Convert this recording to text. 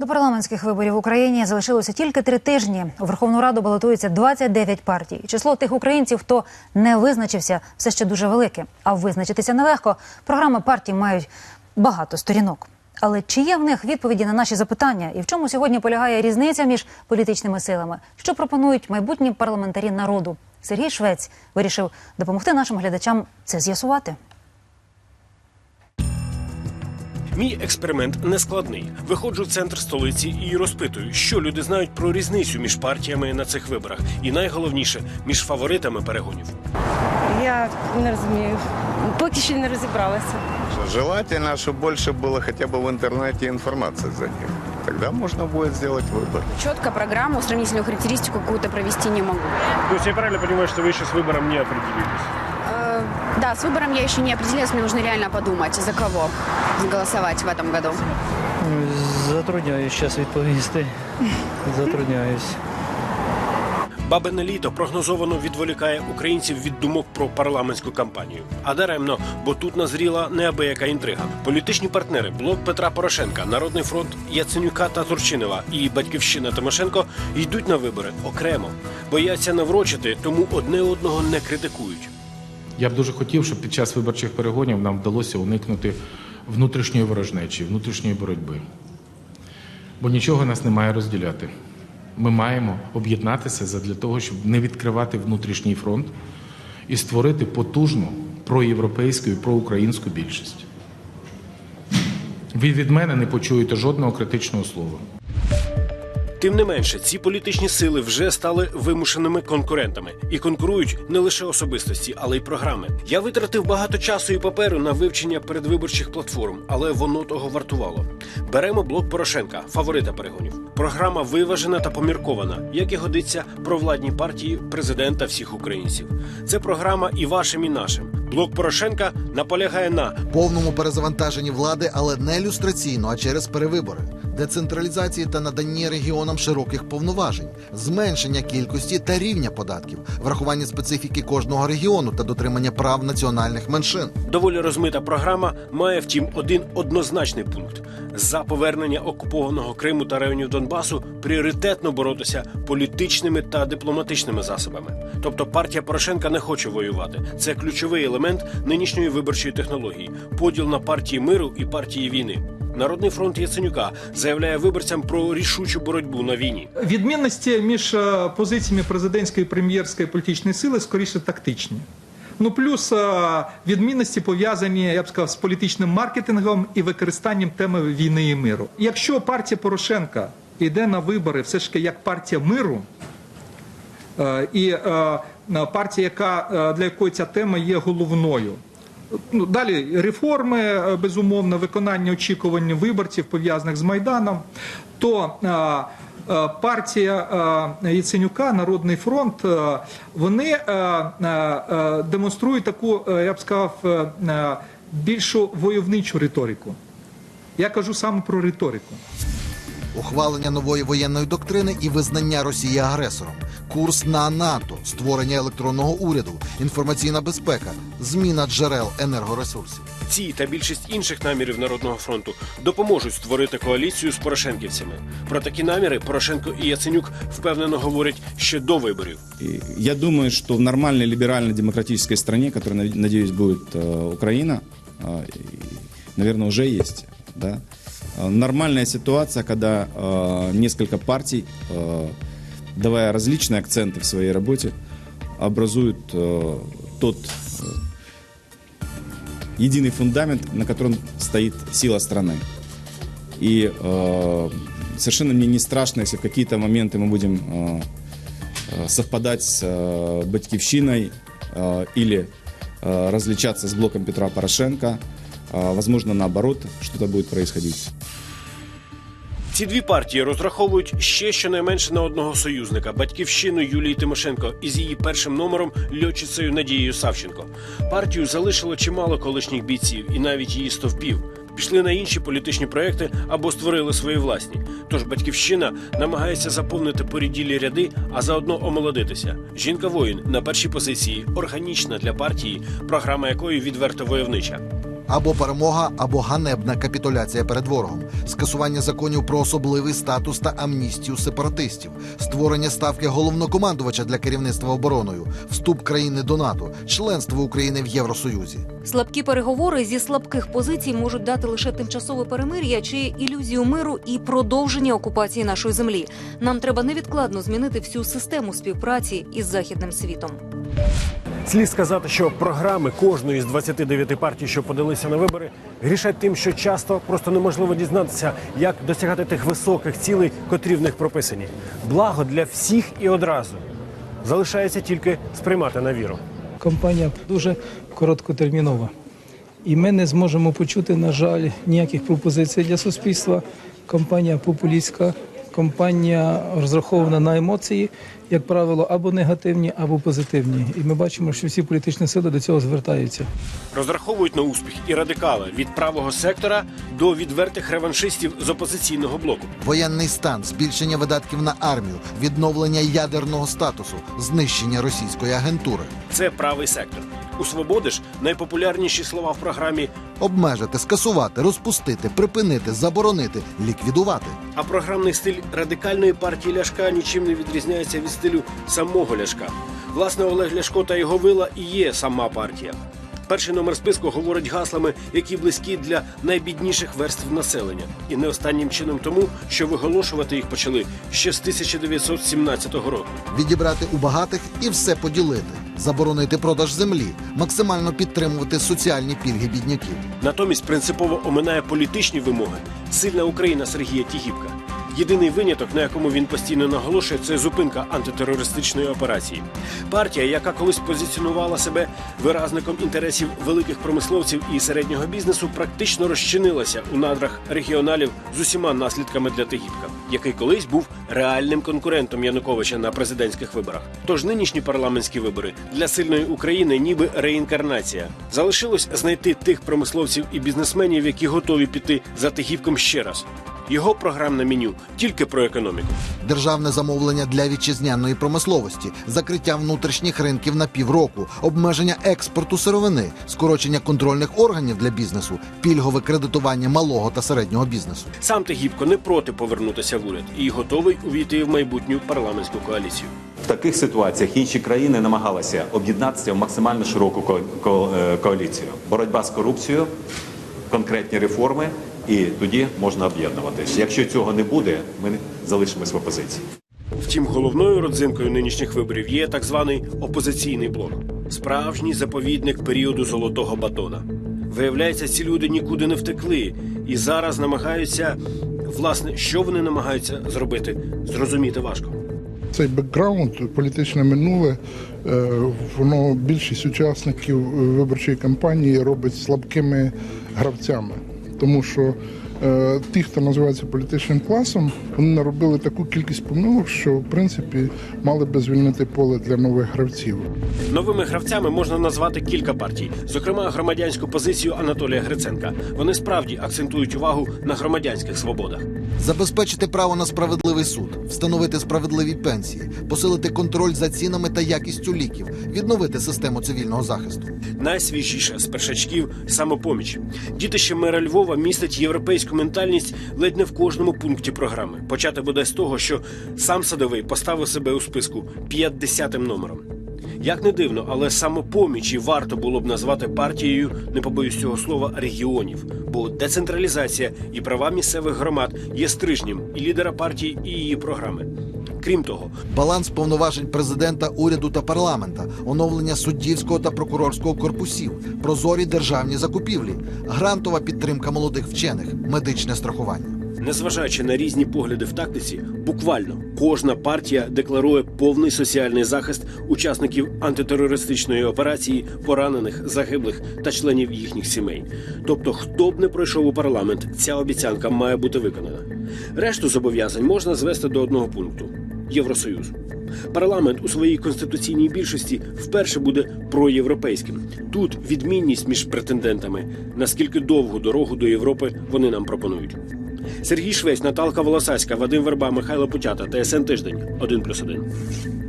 До парламентських виборів в Україні залишилося тільки три тижні. У Верховну Раду балотується 29 партій. Число тих українців, хто не визначився, все ще дуже велике. А визначитися нелегко. Програми партій мають багато сторінок. Але чи є в них відповіді на наші запитання? І в чому сьогодні полягає різниця між політичними силами? Що пропонують майбутні парламентарі народу? Сергій Швець вирішив допомогти нашим глядачам це з'ясувати. Мій експеримент не складний. Виходжу в центр столиці і розпитую, що люди знають про різницю між партіями на цих виборах, і найголовніше між фаворитами перегонів. Я не розумію. Поки що не розібралася. Желательно, чтобы больше было хотя бы в интернете информации за них. Тогда можно будет сделать выбор. Четко программу, сравнительную характеристику какую-то провести не могу. То есть я правильно понимаю, что вы еще с выбором не определились? Э, да, с выбором я еще не определилась, мне нужно реально подумать, за кого голосовать в этом году. Затрудняюсь зараз відповісти. Затрудняюсь. Бабине літо прогнозовано відволікає українців від думок про парламентську кампанію. А даремно, бо тут назріла неабияка інтрига. Політичні партнери блок Петра Порошенка, Народний фронт Яценюка та Турчинова і Батьківщина Тимошенко йдуть на вибори окремо. Бояться наврочити, тому одне одного не критикують. Я б дуже хотів, щоб під час виборчих перегонів нам вдалося уникнути внутрішньої ворожнечі, внутрішньої боротьби. Бо нічого нас не має розділяти. Ми маємо об'єднатися задля того, щоб не відкривати внутрішній фронт і створити потужну проєвропейську і проукраїнську більшість. Ви від мене не почуєте жодного критичного слова. Тим не менше, ці політичні сили вже стали вимушеними конкурентами і конкурують не лише особистості, але й програми. Я витратив багато часу і паперу на вивчення передвиборчих платформ, але воно того вартувало. Беремо блок Порошенка, фаворита перегонів. Програма виважена та поміркована, як і годиться провладній партії президента всіх українців. Це програма і вашим, і нашим. Блок Порошенка наполягає на повному перезавантаженні влади, але не люстраційно, а через перевибори, децентралізації та надання регіонам широких повноважень, зменшення кількості та рівня податків, врахування специфіки кожного регіону та дотримання прав національних меншин. Доволі розмита програма має, втім, один однозначний пункт: за повернення окупованого Криму та районів Донбасу пріоритетно боротися політичними та дипломатичними засобами. Тобто партія Порошенка не хоче воювати. Це ключовий елемент нинішньої виборчої технології поділ на партії миру і партії війни. Народний фронт Яценюка заявляє виборцям про рішучу боротьбу на війні. Відмінності між е, позиціями президентської і прем'єрської політичної сили скоріше тактичні. Ну плюс е, відмінності пов'язані, я б сказав, з політичним маркетингом і використанням теми війни і миру. Якщо партія Порошенка йде на вибори, все ж таки як партія миру, е, і партія, яка для якої ця тема є головною. Ну, далі реформи, е, безумовно, виконання очікувань виборців пов'язаних з Майданом, то е, е, партія Яценюка, Народний фронт, вони демонструють таку, я б сказав, більшу войовничу риторику. Я кажу саме про риторику Ухвалення нової воєнної доктрини і визнання Росії агресором, курс на НАТО, створення електронного уряду, інформаційна безпека, зміна джерел енергоресурсів. Ці та більшість інших намірів Народного фронту допоможуть створити коаліцію з порошенківцями. Про такі наміри Порошенко і Яценюк впевнено говорять ще до виборів. И Я думаю, что в нормальной либерально-демократической стране, которая, над- надеюсь, будет э, Украина, э, и, наверное, уже есть, да, э, Нормальная ситуация, когда э, несколько партий, э, давая различные акценты в своей работе, образуют э, тот э, единый фундамент, на котором стоит сила страны. И э, совершенно мне не страшно, если в какие-то моменты мы будем э, э, совпадать с э, Батькивщиной э, или э, различаться с блоком Петра Порошенко. Э, возможно, наоборот, что-то будет происходить. Ці дві партії розраховують ще щонайменше на одного союзника батьківщину Юлії Тимошенко із її першим номером льотчицею Надією Савченко. Партію залишило чимало колишніх бійців і навіть її стовпів. Пішли на інші політичні проекти або створили свої власні. Тож батьківщина намагається заповнити поріділі ряди, а заодно омолодитися. Жінка воїн на першій позиції органічна для партії, програма якої відверто войовнича. Або перемога, або ганебна капітуляція перед ворогом, скасування законів про особливий статус та амністію сепаратистів, створення ставки головнокомандувача для керівництва обороною, вступ країни до НАТО, членство України в Євросоюзі. Слабкі переговори зі слабких позицій можуть дати лише тимчасове перемир'я чи ілюзію миру і продовження окупації нашої землі. Нам треба невідкладно змінити всю систему співпраці із західним світом. Слід сказати, що програми кожної з 29 партій, що подалися на вибори, грішать тим, що часто просто неможливо дізнатися, як досягати тих високих цілей, котрі в них прописані. Благо для всіх і одразу залишається тільки сприймати на віру. Кампанія дуже короткотермінова. І ми не зможемо почути, на жаль, ніяких пропозицій для суспільства. Кампанія популістська, кампанія розрахована на емоції, як правило, або негативні, або позитивні. І ми бачимо, що всі політичні сили до цього звертаються. Розраховують на успіх і радикали від правого сектора до відвертих реваншистів з опозиційного блоку. Воєнний стан, збільшення видатків на армію, відновлення ядерного статусу, знищення російської агентури, Це правий сектор. У свободи ж найпопулярніші слова в програмі. обмежити, скасувати, розпустити, припинити, заборонити, ліквідувати. А програмний стиль радикальної партії Ляшка нічим не відрізняється від стилю самого Ляшка. Власне, Олег Ляшко та його вила і є сама партія. Перший номер списку говорить гаслами, які близькі для найбідніших верств населення, і не останнім чином тому, що виголошувати їх почали ще з 1917 року. Відібрати у багатих і все поділити, заборонити продаж землі, максимально підтримувати соціальні пільги бідняків. Натомість принципово оминає політичні вимоги. Сильна Україна Сергія Тігіпка. Єдиний виняток, на якому він постійно наголошує, це зупинка антитерористичної операції. Партія, яка колись позиціонувала себе виразником інтересів великих промисловців і середнього бізнесу, практично розчинилася у надрах регіоналів з усіма наслідками для Тигіпка, який колись був реальним конкурентом Януковича на президентських виборах. Тож нинішні парламентські вибори для сильної України ніби реінкарнація. Залишилось знайти тих промисловців і бізнесменів, які готові піти за Тигіпком ще раз. Його програмне меню тільки про економіку. Державне замовлення для вітчизняної промисловості, закриття внутрішніх ринків на півроку, обмеження експорту сировини, скорочення контрольних органів для бізнесу, пільгове кредитування малого та середнього бізнесу. Сам Тигіпко не проти повернутися в уряд і готовий увійти в майбутню парламентську коаліцію. В таких ситуаціях інші країни намагалися об'єднатися в максимально широку ко- ко- е, коаліцію. Боротьба з корупцією, конкретні реформи, і тоді можна об'єднуватись. Якщо цього не буде, ми залишимось в опозиції. Втім, головною родзинкою нинішніх виборів є так званий опозиційний блок, справжній заповідник періоду золотого батона. Виявляється, ці люди нікуди не втекли і зараз намагаються, власне, що вони намагаються зробити, зрозуміти важко. Цей бекграунд, політичне минуле, е, воно більшість учасників виборчої кампанії робить слабкими гравцями. Тому що ті, хто називається політичним класом, вони наробили таку кількість помилок, що в принципі мали би звільнити поле для нових гравців. Новими гравцями можна назвати кілька партій, зокрема громадянську позицію Анатолія Гриценка. Вони справді акцентують увагу на громадянських свободах. Забезпечити право на справедливий суд, встановити справедливі пенсії, посилити контроль за цінами та якістю ліків, відновити систему цивільного захисту. Найсвіжіше з першачків самопоміч. Дітище мера Львова містить європейську ментальність ледь не в кожному пункті програми. Почати буде з того, що сам садовий поставив себе у списку 50-м номером. Як не дивно, але самопомічі варто було б назвати партією, не побоюсь цього слова, регіонів, бо децентралізація і права місцевих громад є стрижнім і лідера партії, і її програми. Крім того, Баланс повноважень президента, уряду та парламента, оновлення суддівського та прокурорського корпусів, прозорі державні закупівлі, грантова підтримка молодих вчених, медичне страхування. Незважаючи на різні погляди в тактиці, буквально кожна партія декларує повний соціальний захист учасників антитерористичної операції, поранених, загиблих та членів їхніх сімей. Тобто, хто б не пройшов у парламент, ця обіцянка має бути виконана. Решту зобов'язань можна звести до одного пункту Євросоюз. Парламент у своїй конституційній більшості вперше буде проєвропейським. Тут відмінність між претендентами, наскільки довгу дорогу до Європи вони нам пропонують. Сергій Швець, Наталка Волосаська, Вадим Верба, Михайло Путята, ТСН Тиждень, 1+,1.